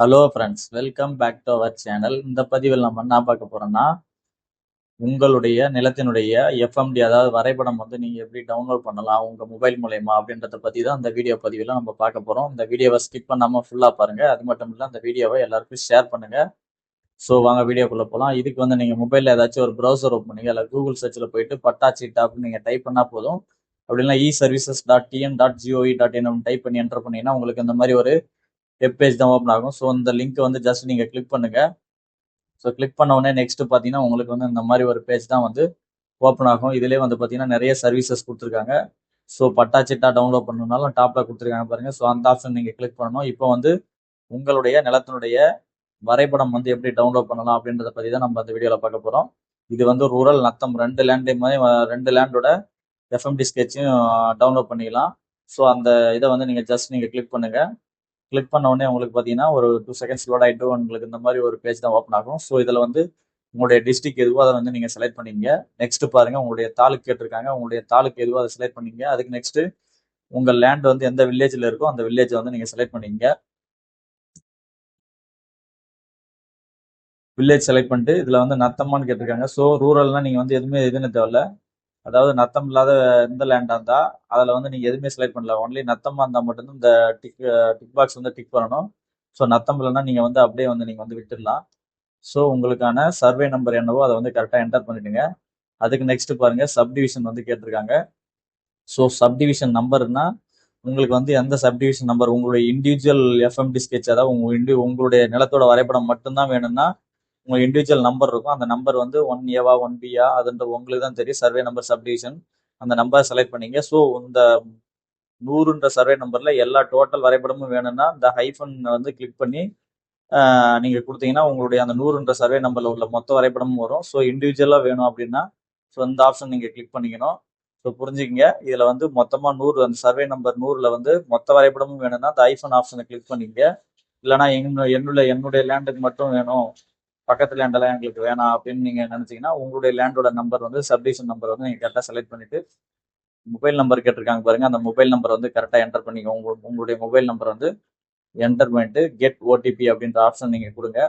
Hello friends welcome back to our channel இந்த பதிவில் நம்ம என்ன பார்க்க போகிறோம்னா உங்களுடைய நிலத்தினுடைய எஃப்எம்டி அதாவது வரைபடம் வந்து நீங்கள் எப்படி டவுன்லோட் பண்ணலாம் உங்கள் மொபைல் மூலயமா அப்படின்றத பற்றி தான் இந்த வீடியோ பதிவில் நம்ம பார்க்க போகிறோம் இந்த வீடியோவை ஸ்கிப் பண்ணாமல் ஃபுல்லாக பாருங்கள் அது மட்டும் இல்லை அந்த வீடியோவை எல்லாருக்கும் ஷேர் பண்ணுங்கள் ஸோ வாங்க வீடியோக்குள்ளே போகலாம் இதுக்கு வந்து நீங்கள் மொபைலில் ஏதாச்சும் ஒரு ப்ரௌசர் ஓப்பன் பண்ணீங்க இல்லை கூகுள் சர்ச்சில் போயிட்டு பட்டாச்சி டாப்னு நீங்கள் டைப் பண்ணால் போதும். அப்படின்னா e services dot TN dot gov dot in type பண்ணி என்டர் பண்ணிங்கன்னா உங்களுக்கு இந்த மாதிரி ஒரு வெப் பேஜ் தான் ஓப்பன் ஆகும். ஸோ இந்த லிங்க் வந்து ஜஸ்ட் நீங்கள் கிளிக் பண்ணுங்க. ஸோ கிளிக் பண்ண உடனே நெக்ஸ்ட் பார்த்தீங்கன்னா உங்களுக்கு வந்து இந்த மாதிரி ஒரு பேஜ் தான் வந்து ஓப்பன் ஆகும். இதுலேயே வந்து பார்த்தீங்கன்னா நிறைய சர்வீசஸ் கொடுத்துருக்காங்க. ஸோ பட்டா சிட்டா டவுன்லோட் பண்ணணும்னாலும் டாப்பில் கொடுத்துருக்காங்க பாருங்க. ஸோ அந்த ஆப்ஷன் நீங்கள் கிளிக் பண்ணணும். இப்போ வந்து உங்களுடைய நிலத்தினுடைய வரைபடம் வந்து எப்படி டவுன்லோட் பண்ணலாம் அப்படின்றத பற்றி தான் நம்ம அந்த வீடியோவில் பார்க்க போகிறோம் இது வந்து ரூரல் நத்தம் ரெண்டு லேண்டு மாதிரி ரெண்டு லேண்டோட எஃப்எம்டி ஸ்கெட்சையும் டவுன்லோட் பண்ணிக்கலாம். ஸோ அந்த இதை வந்து நீங்கள் ஜஸ்ட் நீங்கள் கிளிக் பண்ணுங்க. கிளிக் பண்ண உடனே உங்களுக்கு பார்த்தீங்கன்னா ஒரு டூ செகண்ட்ஸ் லோட் ஆகிட்டு உங்களுக்கு இந்த மாதிரி ஒரு பேஜ் தான் ஓப்பன் ஆகும். ஸோ இதில் வந்து உங்களுடைய டிஸ்ட்ரிக் எதுவோ அதை வந்து நீங்கள் செலக்ட் பண்ணிங்க. நெக்ஸ்ட் பாருங்கள் உங்களுடைய தாலுக்கு கேட்டிருக்காங்க. உங்களுடைய தாலுக்கு எதுவோ அதை செலக்ட் பண்ணிங்க. அதுக்கு நெக்ஸ்ட்டு உங்கள் லேண்ட் வந்து எந்த வில்லேஜில் இருக்கோ அந்த வில்லேஜை வந்து நீங்கள் செலக்ட் பண்ணிங்க. வில்லேஜ் செலக்ட் பண்ணிட்டு இதில் வந்து நத்தம்மான்னு கேட்டிருக்காங்க. ஸோ ரூரல்னால் நீங்கள் வந்து எதுவுமே இதுன்னு தேவையில்ல? அதாவது நத்தம் இல்லாத எந்த லேண்டாக இருந்தால் அதில் வந்து நீங்கள் எதுவுமே செலக்ட் பண்ணல. ஒன்லி நத்தமாக இருந்தால் மட்டும்தான் இந்த டிக் டிக் பாக்ஸ் வந்து டிக் பண்ணணும். ஸோ நத்தம் இல்லைன்னா நீங்கள் வந்து அப்படியே வந்து நீங்கள் வந்து விட்டுடலாம். ஸோ உங்களுக்கான சர்வே நம்பர் என்னவோ அதை வந்து கரெக்டாக என்டர் பண்ணிவிடுங்க அதுக்கு நெக்ஸ்ட் பாருங்கள் சப்டிவிஷன் வந்து கேட்டிருக்காங்க. ஸோ சப்டிவிஷன் நம்பர்னா உங்களுக்கு வந்து எந்த சப்டிவிஷன் நம்பர் உங்களுடைய இண்டிவிஜுவல் எஃப்எம்டி ஸ்கெட்ச் அதாவது உங்க இண்டி உங்களுடைய நிலத்தோட வரைபடம் மட்டும்தான் வேணும்னா உங்க இண்டிவிஜுவல் நம்பர் இருக்கும். அந்த நம்பர் வந்து ஒன் ஏவா ஒன் பியா அதுன்ற உங்களுக்கு தான் தெரியும். சர்வே நம்பர் சப்டிவிஷன் அந்த நம்பர் செலக்ட் பண்ணீங்க. ஸோ இந்த நூறுன்ற சர்வே நம்பர்ல எல்லா டோட்டல் வரைபடமும் வேணும்னா இந்த ஹைஃபன் வந்து கிளிக் பண்ணி நீங்கள் நீங்க கொடுத்தீங்கன்னா உங்களுடைய அந்த நூறுன்ற சர்வே நம்பர்ல உள்ள மொத்த வரைபடமும் வரும். ஸோ இண்டிவிஜுவலா வேணும் அப்படின்னா ஸோ இந்த ஆப்ஷன் நீங்க கிளிக் பண்ணிக்கணும். ஸோ புரிஞ்சுக்கங்க. இதுல வந்து மொத்தமா நூறு அந்த சர்வே நம்பர் நூறுல வந்து மொத்த வரைபடமும் வேணும்னா இந்த ஐஃபோன் ஆப்ஷனை கிளிக் பண்ணிக்க இல்லைனா என்னுடைய என்னுடைய லேண்டுக்கு மட்டும் வேணும். பக்கத்து லேண்டெல்லாம் எங்களுக்கு வேணாம் அப்படின்னு நீங்கள் நினச்சிங்கன்னா உங்களுடைய லேண்டோட நம்பர் வந்து சப்டிஷன் நம்பர் வந்து நீங்கள் கரெக்டாக செலக்ட் பண்ணிட்டு மொபைல் நம்பர் கேட்டிருக்காங்க பாருங்க. அந்த மொபைல் நம்பர் வந்து கரெக்டாக என்டர் பண்ணிக்கோங்க. உங்க உங்களுடைய மொபைல் நம்பர் வந்து என்டர் பண்ணிட்டு கெட் ஓடிபி அப்படின்ற ஆப்ஷன் நீங்கள் கொடுங்க.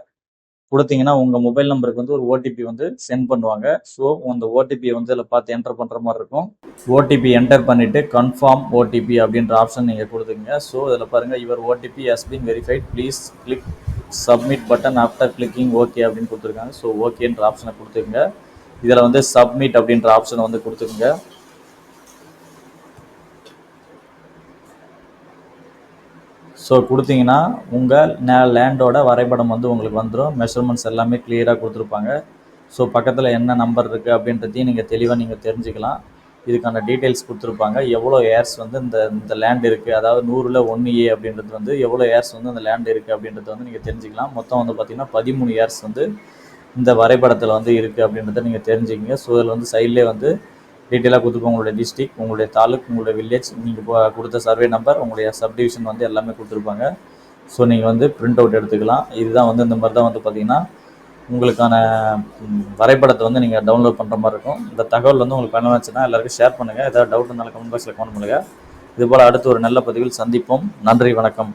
கொடுத்தீங்கன்னா உங்கள் மொபைல் நம்பருக்கு வந்து ஒரு ஓடிபி வந்து சென்ட் பண்ணுவாங்க. ஸோ அந்த ஓடிபியை வந்து இதில் பார்த்து என்டர் பண்ணுற மாதிரி இருக்கும். ஓடிபி என்டர் பண்ணிவிட்டு கன்ஃபார்ம் ஓடிபி அப்படின்ற ஆப்ஷன் நீங்கள் கொடுத்துங்க ஸோ இதில் பாருங்க இவர் OTP has been verified please click submit button after clicking okay அப்படின்னு கொடுத்துருக்காங்க. ஸோ ஓகேன்ற ஆப்ஷனை கொடுத்துருங்க இதில் வந்து சப்மிட் அப்படின்ற ஆப்ஷனை வந்து கொடுத்துருங்க ஸோ கொடுத்தீங்கன்னா உங்கள் நே லேண்டோட வரைபடம் வந்து உங்களுக்கு வந்துடும் மெஷர்மெண்ட்ஸ் எல்லாமே கிளியராக கொடுத்துருப்பாங்க. ஸோ பக்கத்தில் என்ன நம்பர் இருக்குது அப்படின்றதையும் நீங்கள் தெளிவாக நீங்கள் தெரிஞ்சுக்கலாம். இதுக்கான டீட்டெயில்ஸ் கொடுத்துருப்பாங்க. எவ்வளோ ஏர்ஸ் வந்து இந்த இந்த லேண்ட் இருக்குது அதாவது நூறில் ஒன்று ஏ அப்படின்றது வந்து எவ்வளோ ஏர்ஸ் வந்து அந்த லேண்ட் இருக்குது அப்படின்றத வந்து நீங்கள் தெரிஞ்சுக்கலாம். மொத்தம் வந்து பார்த்திங்கன்னா பதிமூணு ஏர்ஸ் வந்து இந்த வரைபடத்தில் வந்து இருக்குது அப்படின்றத நீங்கள் தெரிஞ்சுக்கிங்க. ஸோ இதில் வந்து சைட்லேயே வந்து டீட்டெயிலாக கொடுத்துருப்போம் உங்களுடைய டிஸ்ட்ரிக் உங்களுடைய தாலுக் உங்களுடைய வில்லேஜ் நீங்கள் கொடுத்த சர்வே நம்பர் உங்களுடைய சப்டிவிஷன் வந்து எல்லாமே கொடுத்துருப்பாங்க. ஸோ நீங்கள் வந்து பிரிண்ட் அவுட் எடுத்துக்கலாம். இதுதான் வந்து இந்த மாதிரி தான் வந்து பார்த்தீங்கன்னா உங்களுக்கான வரைபடத்தை வந்து நீங்கள் டவுன்லோட் பண்ணுற மாதிரி இருக்கும். இந்த தகவல் வந்து உங்களுக்கு பயனுச்சுன்னா எல்லாருக்கும் ஷேர் பண்ணுங்கள் ஏதாவது டவுட் இருந்தாலும் கமெண்ட் பாக்ஸில் கமெண்ட் பண்ணுங்கள் இதுபோல் அடுத்து ஒரு நல்ல பதிவில் சந்திப்போம். நன்றி வணக்கம்.